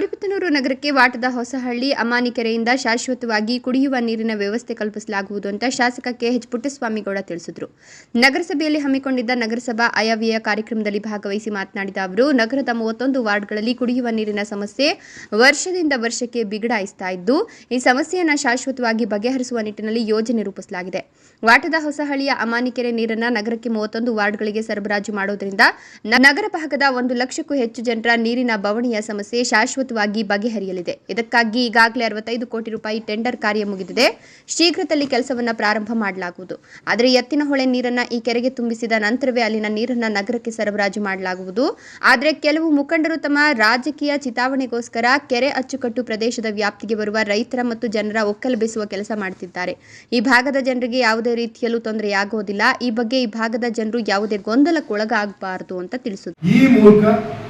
ഒരു ಗೌರಿಬಿದನೂರು ನಗರಕ್ಕೆ ವಾಟದ ಹೊಸಹಳ್ಳಿ ಅಮಾನಿಕೆರೆಯಿಂದ ಶಾಶ್ವತವಾಗಿ ಕುಡಿಯುವ ನೀರಿನ ವ್ಯವಸ್ಥೆ ಕಲ್ಪಿಸಲಾಗುವುದು ಅಂತ ಶಾಸಕ ಕೆಎಚ್ ಪುಟ್ಟಸ್ವಾಮಿಗೌಡ ತಿಳಿಸಿದರು. ನಗರಸಭೆಯಲ್ಲಿ ಹಮ್ಮಿಕೊಂಡಿದ್ದ ನಗರಸಭಾ ಆಯವ್ಯಯ ಕಾರ್ಯಕ್ರಮದಲ್ಲಿ ಭಾಗವಹಿಸಿ ಮಾತನಾಡಿದ ಅವರು, ನಗರದ ಮೂವತ್ತೊಂದು ವಾರ್ಡ್ಗಳಲ್ಲಿ ಕುಡಿಯುವ ನೀರಿನ ಸಮಸ್ಯೆ ವರ್ಷದಿಂದ ವರ್ಷಕ್ಕೆ ಬಿಗಡಾಯಿಸ್ತಾ ಇದ್ದು, ಈ ಸಮಸ್ಯೆಯನ್ನು ಶಾಶ್ವತವಾಗಿ ಬಗೆಹರಿಸುವ ನಿಟ್ಟಿನಲ್ಲಿ ಯೋಜನೆ ರೂಪಿಸಲಾಗಿದೆ. ವಾಟದ ಹೊಸಹಳ್ಳಿಯ ಅಮಾನಿಕೆರೆ ನೀರನ್ನ ನಗರಕ್ಕೆ ಮೂವತ್ತೊಂದು ವಾರ್ಡ್ಗಳಿಗೆ ಸರಬರಾಜು ಮಾಡುವುದರಿಂದ ನಗರ ಭಾಗದ ಒಂದು ಲಕ್ಷಕ್ಕೂ ಹೆಚ್ಚು ಜನರ ನೀರಿನ ಬವಣೆಯ ಸಮಸ್ಯೆ ಶಾಶ್ವತವಾಗಿ ಬಗೆಹರಿಯಲಿದೆ ಇದಕ್ಕಾಗಿ ಈಗಾಗಲೇ ಅರವತ್ತೈದು ಕೋಟಿ ರೂಪಾಯಿ ಟೆಂಡರ್ ಕಾರ್ಯ ಮುಗಿದಿದೆ. ಶೀಘ್ರದಲ್ಲಿ ಕೆಲಸವನ್ನು ಪ್ರಾರಂಭ ಮಾಡಲಾಗುವುದು. ಆದರೆ ಎತ್ತಿನಹೊಳೆ ನೀರನ್ನ ಈ ಕೆರೆಗೆ ತುಂಬಿಸಿದ ನಂತರವೇ ಅಲ್ಲಿನ ನೀರನ್ನ ನಗರಕ್ಕೆ ಸರಬರಾಜು ಮಾಡಲಾಗುವುದು. ಆದರೆ ಕೆಲವು ಮುಖಂಡರು ತಮ್ಮ ರಾಜಕೀಯ ಚಿತಾವಣೆಗೋಸ್ಕರ ಕೆರೆ ಅಚ್ಚುಕಟ್ಟು ಪ್ರದೇಶದ ವ್ಯಾಪ್ತಿಗೆ ಬರುವ ರೈತರ ಮತ್ತು ಜನರ ಒಕ್ಕಲಬಿಸುವ ಕೆಲಸ ಮಾಡುತ್ತಿದ್ದಾರೆ ಈ ಭಾಗದ ಜನರಿಗೆ ಯಾವುದೇ ರೀತಿಯಲ್ಲೂ ತೊಂದರೆಯಾಗುವುದಿಲ್ಲ ಈ ಬಗ್ಗೆ ಈ ಭಾಗದ ಜನರು ಯಾವುದೇ ಗೊಂದಲಕ್ಕೊಳಗಾಗಬಾರದು ಅಂತ ಮೂಲಕ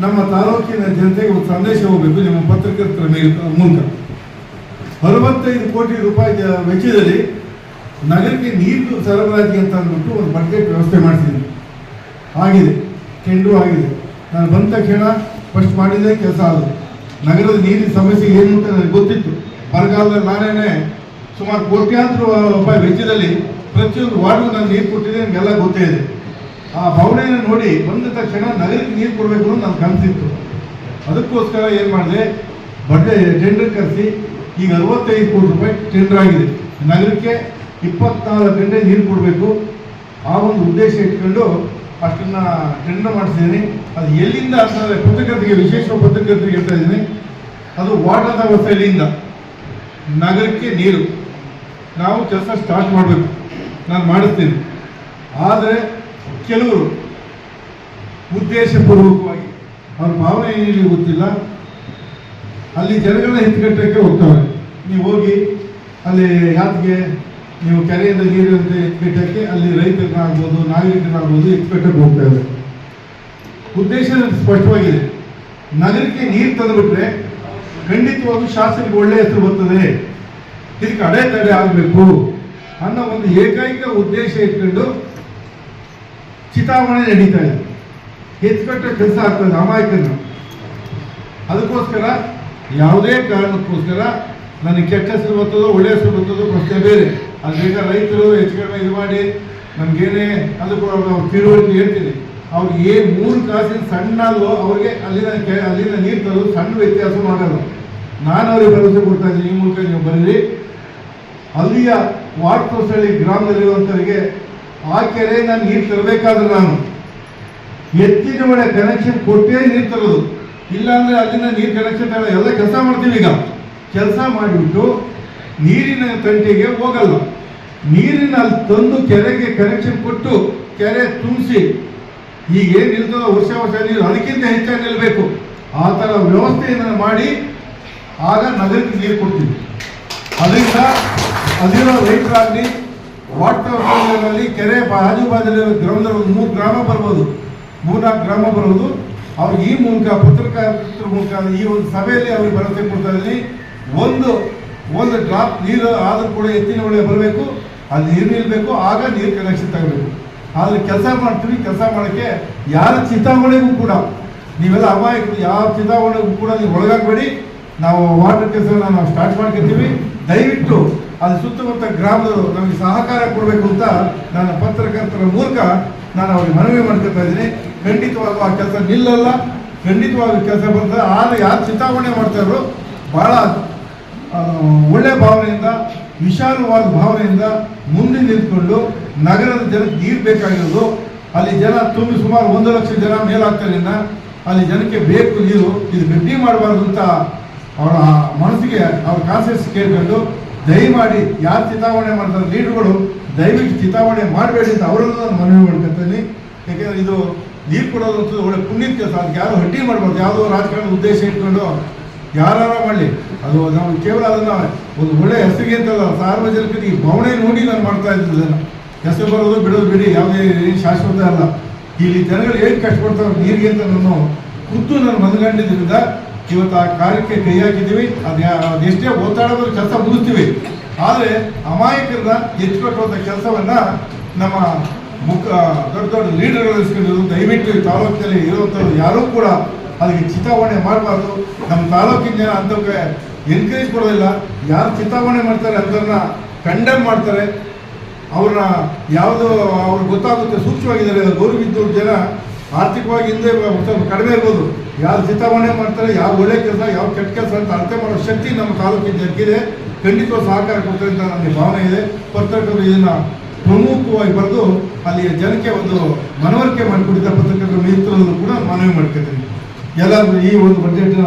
ನಮ್ಮ ತಾಲೂಕಿನ ಜನತೆಗೆ ಒಂದು ಸಂದೇಶ ಹೋಗಬೇಕು. ನಿಮ್ಮ ಪತ್ರಕರ್ತರ ಮೇಲೆ- ಮೂಲಕ. ಅರವತ್ತೈದು ಕೋಟಿ ರೂಪಾಯಿ ವೆಚ್ಚದಲ್ಲಿ ನಗರಕ್ಕೆ ನೀರು ಸರಬರಾಜು ಅಂತ ಅಂದ್ಬಿಟ್ಟು ಒಂದು ಬಡ್ಜೆಟ್ ವ್ಯವಸ್ಥೆ ಮಾಡಿಸಿದ್ದೀನಿ. ಆಗಿದೆ. ಕೆಂಡು ಆಗಿದೆ. ನಾನು ಬಂದ ತಕ್ಷಣ ಫಸ್ಟ್ ಮಾಡಿದ್ದೇ ಕೆಲಸ ಅದು. ನಗರದ ನೀರಿನ ಸಮಸ್ಯೆ ಏನು ಅಂತ ನನಗೆ ಗೊತ್ತಿತ್ತು. ಬರಗಾಲದಲ್ಲಿ ನಾನೇ ಸುಮಾರು ಕೋಟ್ಯಾಂತರ ರೂಪಾಯಿ ವೆಚ್ಚದಲ್ಲಿ ಪ್ರತಿಯೊಂದು ವಾರ್ಡ್ಗೂ ನಾನು ನೀರು ಕೊಟ್ಟಿದೆ ನನಗೆಲ್ಲ ಗೊತ್ತೇ ಇದೆ. ಆ ಭಾವನೆಯನ್ನು ನೋಡಿ ಬಂದ ತಕ್ಷಣ ನಗರಕ್ಕೆ ನೀರು ಕೊಡಬೇಕು ಅಂತ ನನ್ನ ಕನಸಿತ್ತು ಅದಕ್ಕೋಸ್ಕರ ಏನು ಮಾಡಿದೆ? ಬಡ್ಡೆ ಟೆಂಡರ್ ಕರೆಸಿ, ಈಗ ಅರವತ್ತೈದು ಕೋಟಿ ರೂಪಾಯಿ ಟೆಂಡರ್ ಆಗಿದೆ. ನಗರಕ್ಕೆ ಇಪ್ಪತ್ನಾಲ್ಕು ಗಂಟೆ ನೀರು ಕೊಡಬೇಕು. ಆ ಒಂದು ಉದ್ದೇಶ ಇಟ್ಕೊಂಡು ಅಷ್ಟನ್ನು ಟೆಂಡರ್ ಮಾಡಿಸಿದ್ದೀನಿ ಅದು ಎಲ್ಲಿಂದ ಅಂತಂದರೆ ಪತ್ರಕರ್ತರಿಗೆ ವಿಶೇಷ ಪತ್ರಕರ್ತರಿಗೆ ಹೇಳ್ತಾ ಇದ್ದೀನಿ ಅದು ವಾಟರ್ ವ್ಯವಸ್ಥೆಯಿಂದ ನಗರಕ್ಕೆ ನೀರು. ನಾವು ಕೆಲಸ ಸ್ಟಾರ್ಟ್ ಮಾಡಬೇಕು. ನಾನು ಮಾಡಿಸ್ತೀನಿ. ಆದರೆ ಕೆಲವರು ಉದ್ದೇಶಪೂರ್ವಕವಾಗಿ ಅವ್ರ ಭಾವನೆ ಏನಿದೆ ಗೊತ್ತಿಲ್ಲ. ಅಲ್ಲಿ ಜನಗಳನ್ನ ಎತ್ಕಟ್ಟಕ್ಕೆ ಹೋಗ್ತವೆ ನೀವು ಹೋಗಿ ಅಲ್ಲಿ ಯಾತಿಗೆ ನೀವು ಕೆರೆಯಿಂದ ಅಂತ ಎತ್ಕಟ್ಟಕ್ಕೆ ಅಲ್ಲಿ ರೈತರನ್ನಾಗ್ಬೋದು ನಾಗರಿಕರಾಗ್ಬೋದು ಎತ್ಕಟ್ಟಕ್ಕೆ ಹೋಗ್ತಾ ಇದೆ ಉದ್ದೇಶ ಸ್ಪಷ್ಟವಾಗಿದೆ. ನಗರಕ್ಕೆ ನೀರು ತಂದುಬಿಟ್ರೆ ಖಂಡಿತವಾಗೂ ಶಾಸಕರಿಗೆ ಒಳ್ಳೆಯ ಹೆಸರು ಬರ್ತದೆ. ಇದಕ್ಕೆ ಅಡೆತಡೆ ಆಗಬೇಕು ಅನ್ನೋ ಒಂದು ಏಕೈಕ ಉದ್ದೇಶ ಇಟ್ಕೊಂಡು ಚಿತಾವಣೆ ನಡೀತಾ ಇದೆ. ಹೆಚ್ಚುಕಟ್ಟ ಕೆಲಸ ಆಗ್ತದೆ ಅಮಾಯಕನ ಅದಕ್ಕೋಸ್ಕರ ಯಾವುದೇ ಕಾರಣಕ್ಕೋಸ್ಕರ ನನಗೆ ಕೆಟ್ಟ ಹೆಸರು ಬರ್ತದೋ, ಒಳ್ಳೆ ಹೆಸರು ಬರ್ತದೋ ಪ್ರಶ್ನೆ ಬೇರೆ. ಅದೀಗ ರೈತರು ಹೆಚ್ಚು ಕಡಿಮೆ ಇದು ಮಾಡಿ ನಮಗೇನೇ ಅದು ಅವ್ರ ತಿಳುವಳಿಕೆ ಹೇಳ್ತೀನಿ ಅವ್ರಿಗೆ ಏನು ಮೂರು ಕಾಸಿನ ಸಣ್ಣ ಅವ್ರಿಗೆ ಅಲ್ಲಿನ ಕೆ, ಅಲ್ಲಿನ ನೀರು ತರೋದು ಸಣ್ಣ ವ್ಯತ್ಯಾಸ ಮಾಡೋದು ನಾನು ಅವ್ರಿಗೆ ಭರವಸೆ ಕೊಡ್ತಾ ಇದ್ದೀನಿ, ಈ ಮೂಲಕ ನೀವು ಬರೀರಿ ಅಲ್ಲಿಯ ವಾಟರ್ಸಳ್ಳಿ ಗ್ರಾಮದಲ್ಲಿರುವಂಥವರಿಗೆ ಆ ಕೆರೆ ನಾನು ನೀರು ತರಬೇಕಾದ್ರೆ ನಾನು ಎತ್ತಿನ ಒಳ್ಳೆ ಕನೆಕ್ಷನ್ ಕೊಟ್ಟೇ ನೀರು ತರೋದು. ಇಲ್ಲಾಂದ್ರೆ ಅಲ್ಲಿಂದ ನೀರು ಕನೆಕ್ಷನ್ ತರ ಎಲ್ಲ ಕೆಲಸ ಮಾಡ್ತೀವಿ ಈಗ. ಕೆಲಸ ಮಾಡಿಬಿಟ್ಟು ನೀರಿನ ತಂಟೆಗೆ ಹೋಗಲ್ಲ. ನೀರಿನ ಅಲ್ಲಿ ತಂದು ಕೆರೆಗೆ ಕನೆಕ್ಷನ್ ಕೊಟ್ಟು ಕೆರೆ ತುಂಬಿಸಿ ಈಗ ಏನು ನಿಲ್ತದೋ ವರ್ಷ ವರ್ಷ ನೀರು ಅದಕ್ಕಿಂತ ಹೆಚ್ಚಾಗಿ ನಿಲ್ಲಬೇಕು ಆ ಥರ ವ್ಯವಸ್ಥೆಯನ್ನು ಮಾಡಿ ಆಗ ನಗರಕ್ಕೆ ನೀರು ಕೊಡ್ತೀವಿ. ಅದರಿಂದ ಅಲ್ಲಿರೋ ರೈತರಾಗಲಿ ವಾಟರ್ ಕೆರೆ ಬಾಜು ಬಾಜು ಗ್ರಾಮದಲ್ಲಿ ಒಂದು ಮೂರು ಗ್ರಾಮ ಬರ್ಬೋದು. ಮೂರ್ನಾಲ್ಕು ಗ್ರಾಮ ಬರೋದು. ಅವ್ರು ಈ ಮೂಲಕ ಪತ್ರಕರ್ತರ ಮೂಲಕ ಈ ಒಂದು ಸಭೆಯಲ್ಲಿ ಅವ್ರಿಗೆ ಭರವಸೆ ಕೊಡ್ತಾ ಇದ್ದೀನಿ ಒಂದು ಒಂದು ಡ್ರಾಪ್ ನೀರು ಆದರೂ ಕೂಡ ಎತ್ತಿನ ಒಳ್ಳೆ ಬರಬೇಕು. ಅಲ್ಲಿ ನೀರು ನಿಲ್ಲಬೇಕು ಆಗ ನೀರು ಕನೆಕ್ಷನ್ ತಗೋಬೇಕು. ಆದರೆ ಕೆಲಸ ಮಾಡ್ತೀವಿ. ಕೆಲಸ ಮಾಡೋಕ್ಕೆ ಯಾರ ಚಿತಾವಣೆಗೂ ಕೂಡ ನೀವೆಲ್ಲ ಅಮಾಯಕರು ಯಾವ ಚಿತಾವಣೆಗೂ ಕೂಡ ನೀವು ಒಳಗಾಗಬೇಡಿ. ನಾವು ವಾಟರ್ ಕೆಲಸ ನಾವು ಸ್ಟಾರ್ಟ್ ಮಾಡ್ಕೊತೀವಿ. ದಯವಿಟ್ಟು ಅದು ಸುತ್ತಮುತ್ತ ಗ್ರಾಮದವರು ನಮಗೆ ಸಹಕಾರ ಕೊಡಬೇಕು ಅಂತ ನನ್ನ ಪತ್ರಕರ್ತರ ಮೂಲಕ ನಾನು ಅವ್ರಿಗೆ ಮನವಿ ಮಾಡ್ಕೊತಾ ಇದ್ದೀನಿ. ಖಂಡಿತವಾಗೂ ಆ ಕೆಲಸ ನಿಲ್ಲಲ್ಲ. ಖಂಡಿತವಾಗ ಕೆಲಸ ಬರ್ತದೆ. ಆದರೆ ಯಾರು ಚಿತಾವಣೆ ಮಾಡ್ತಾರೋ ಭಾಳ ಒಳ್ಳೆ ಭಾವನೆಯಿಂದ, ವಿಶಾಲವಾದ ಭಾವನೆಯಿಂದ ಮುಂದೆ ನಿಂತ್ಕೊಂಡು ನಗರದ ಜನಕ್ಕೆ ನೀರು ಬೇಕಾಗಿರೋದು, ಅಲ್ಲಿ ಜನ ತುಂಬಿ ಸುಮಾರು ಒಂದು ಲಕ್ಷ ಜನ ಮೇಲಾಗ್ತಾರಿಂದ ಅಲ್ಲಿ ಜನಕ್ಕೆ ಬೇಕು ನೀರು, ಇದು ಗಡ್ಡಿ ಮಾಡಬಾರ್ದು ಅಂತ ಅವರ ಮನಸ್ಸಿಗೆ, ಅವ್ರ ಕಾನ್ಸಿಯಸ್ ಕೇಳ್ಕೊಂಡು ದಯಮಾಡಿ ಯಾರು ಚಿತಾವಣೆ ಮಾಡ್ತಾರೆ, ಲೀಡರ್ಗಳು, ದಯವಿಟ್ಟು ಚಿತಾವಣೆ ಮಾಡಬೇಡಿ ಅಂತ ಅವರನ್ನು ನಾನು ಮನವಿ ಮಾಡ್ಕೊತೀನಿ ಯಾಕೆಂದರೆ ಇದು ನೀರು ಕೊಡೋದಂತೂ ಒಳ್ಳೆ ಪುಣ್ಯದ ಕೆಲಸ ಅದಕ್ಕೆ ಯಾರು ಹಟ್ಟಿ ಮಾಡಬಾರ್ದು, ಯಾವುದೋ ರಾಜಕಾರಣದ ಉದ್ದೇಶ ಇಟ್ಕೊಂಡು ಯಾರು ಮಾಡಲಿ. ಅದು ನಾವು ಕೇವಲ ಅದನ್ನು ಒಂದು ಒಳ್ಳೆ ಹೆಸರಿಗೆ ಅಂತಲ್ಲ ಸಾರ್ವಜನಿಕರಿಗೆ ಈ ಭಾವನೆ ನೋಡಿ ನಾನು ಮಾಡ್ತಾ ಇದ್ದೀನಿ ಅದನ್ನು ಹೆಸರು ಬರೋದು ಬಿಡೋದು ಬಿಡಿ, ಯಾವುದೇ ಏನು ಶಾಶ್ವತ ಅಲ್ಲ. ಇಲ್ಲಿ ಜನಗಳು ಏನು ಕಷ್ಟಪಡ್ತಾರೆ, ನೀರಿಗೆ ಅಂತ ನಾನು ಖುದ್ದು ನಾನು ಮನಗಂಡಿದ್ರಿಂದ ಇವತ್ತು ಆ ಕಾರ್ಯಕ್ಕೆ ಕೈ ಹಾಕಿದ್ದೀವಿ ಅದು ಬಂದ್ರೆ ಕೆಲಸ ಮುಗಿಸ್ತೀವಿ. ಆದರೆ ಅಮಾಯಕರನ್ನ ಎಚ್ಚುಕಟ್ಟುವಂಥ ಕೆಲಸವನ್ನ ನಮ್ಮ ಮುಖ ದೊಡ್ಡ ದೊಡ್ಡ ಲೀಡರ್ಗಳು ಇಸ್ಕೊಂಡಿರೋದು. ದಯವಿಟ್ಟು ಈ ತಾಲೂಕಿನಲ್ಲಿ ಇರುವಂಥವ್ರು ಯಾರೂ ಕೂಡ ಅದಕ್ಕೆ ಚಿತಾವಣೆ ಮಾಡಬಾರ್ದು. ನಮ್ಮ ತಾಲೂಕಿನ ಜನ ಅಂಥವ್ಕೆ ಎನ್ಕರೇಜ್ ಕೊಡೋದಿಲ್ಲ. ಯಾರು ಚಿತಾವಣೆ ಮಾಡ್ತಾರೆ ಅಂಥವ್ರನ್ನ ಕಂಡೆಮ್ ಮಾಡ್ತಾರೆ. ಅವ್ರನ್ನ ಯಾವುದು ಅವ್ರಿಗೆ ಗೊತ್ತಾಗುತ್ತೆ, ಸೂಕ್ಷ್ಮವಾಗಿದ್ದಾರೆ ಗೌರವಿದ್ದವ್ರ ಜನ ಆರ್ಥಿಕವಾಗಿ ಹಿಂದೆ ಕಡಿಮೆ ಇರ್ಬೋದು. ಯಾರು ಚಿತಾವಣೆ ಮಾಡ್ತಾರೆ ಯಾವ ಒಳ್ಳೆ ಕೆಲಸ ಯಾವ ಕೆಟ್ಟ ಕೆಲಸ ಅಂತ ಅರ್ಥ ಮಾಡೋ ಶಕ್ತಿ ನಮ್ಮ ತಾಲೂಕಿನ ಜಗ್ಗಿದೆ ಖಂಡಿತ ಸಹಕಾರ ಕೊಡ್ತಾರೆ ಅಂತ ನನಗೆ ಭಾವನೆ ಇದೆ. ಪತ್ರಕರ್ತರು ಇದನ್ನು ಪ್ರಮುಖವಾಗಿ ಬರೆದು ಅಲ್ಲಿಯ ಜನಕ್ಕೆ ಒಂದು ಮನವರಿಕೆ ಮಾಡಿಕೊಟ್ಟಿದ್ದ ಪತ್ರಕರ್ತರ ಮಿತ್ರರನ್ನು ಕೂಡ ಮನವಿ ಮಾಡ್ಕೊತೀನಿ ಎಲ್ಲರೂ ಈ ಒಂದು ಬಜೆಟ್ನ